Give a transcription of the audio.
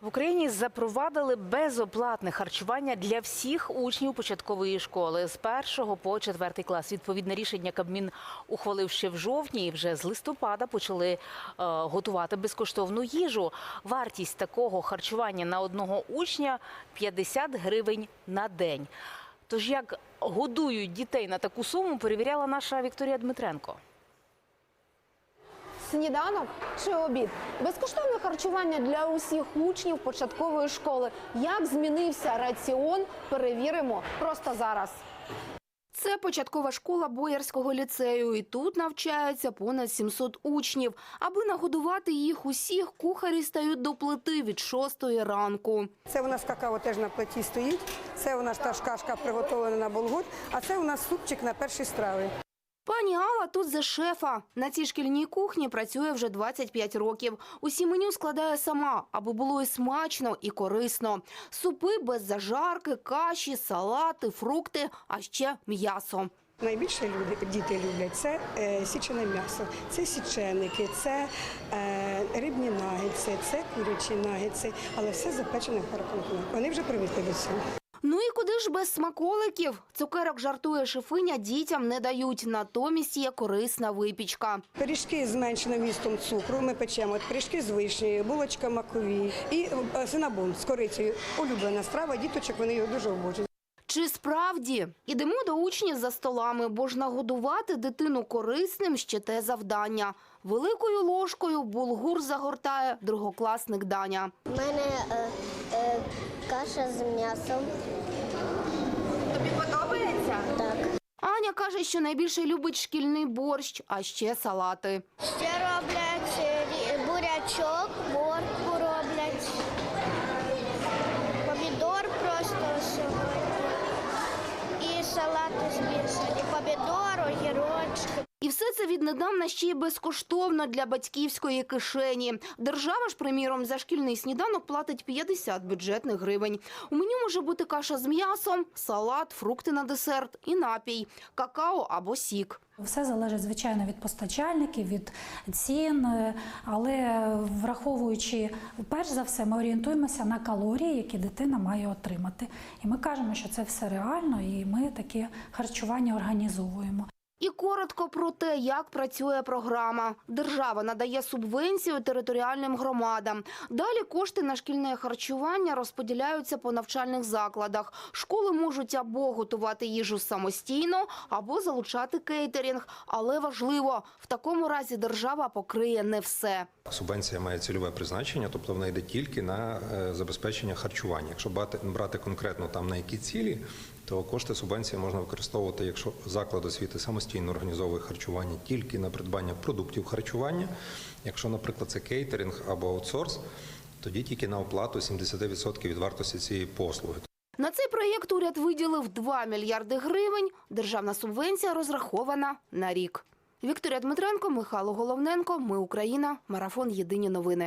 В Україні запровадили безоплатне харчування для всіх учнів початкової школи з 1 по 4 клас. Відповідне рішення Кабмін ухвалив ще в жовтні, і вже з листопада почали е, готувати безкоштовну їжу. Вартість такого харчування на одного учня 50 гривень на день. Тож як годують дітей на таку суму, перевіряла наша Вікторія Дмитренко. Сніданок чи обід? Безкоштовне харчування для усіх учнів початкової школи. Як змінився раціон? Перевіримо просто зараз. Це початкова школа Боярського ліцею, і тут навчаються понад 700 учнів. Аби нагодувати їх усіх, кухарі стають до плити від 6 ранку. Це у нас какао теж на плиті стоїть. Це у нас та ж кашка приготовлена на болгут, а це у нас супчик на перші страви. Пані Алла тут за шефа. На цій шкільній кухні працює вже 25 років. Усі меню складає сама, аби було і смачно, і корисно. Супи без зажарки, каші, салати, фрукти, а ще м'ясо. Найбільше люди, діти люблять це е, січене м'ясо, це січеники, це е, рибні нагетси, це курячі нагетси, але все запечене в пароконку. Вони вже привикли до цього. Ну і куди ж без смаколиків? Цукерок жартує шифиня, дітям не дають. Натомість є корисна випічка. Пиріжки з меншим містом цукру ми печемо. Пиріжки з вишні, булочка макові і синабун синабон з корицею. Улюблена страва, діточок вони його дуже обожнюють. Чи справді ідемо до учнів за столами, бо ж нагодувати дитину корисним ще те завдання. Великою ложкою булгур загортає другокласник Даня. У мене е, е, каша з м'ясом. Тобі подобається? Так. Аня каже, що найбільше любить шкільний борщ, а ще салати. Ще роблять е, рі- бурячок, моркву роблять. Помідор просто сьогодні. І салати змішані. Помідор, огірочки. Віднедавна ще й безкоштовно для батьківської кишені. Держава ж, приміром, за шкільний сніданок платить 50 бюджетних гривень. У меню може бути каша з м'ясом, салат, фрукти на десерт і напій, какао або сік. Все залежить, звичайно, від постачальників, від цін, е, але враховуючи, перш за все, ми орієнтуємося на калорії, які дитина має отримати. І ми кажемо, що це все реально, і ми таке харчування організовуємо. І коротко про те, як працює програма. Держава надає субвенцію територіальним громадам. Далі кошти на шкільне харчування розподіляються по навчальних закладах. Школи можуть або готувати їжу самостійно, або залучати кейтерінг. Але важливо, в такому разі держава покриє не все. Субвенція має цільове призначення, тобто вона йде тільки на е, забезпечення харчування. Якщо брати, брати конкретно там на які цілі, то кошти субвенції можна використовувати, якщо заклад освіти самостійно організовує харчування тільки на придбання продуктів харчування. Якщо, наприклад, це кейтеринг або аутсорс, тоді тільки на оплату 70% від вартості цієї послуги. На цей проєкт уряд виділив 2 мільярди гривень. Державна субвенція розрахована на рік. Вікторія Дмитренко, Михайло Головненко. Ми Україна. Марафон. Єдині новини.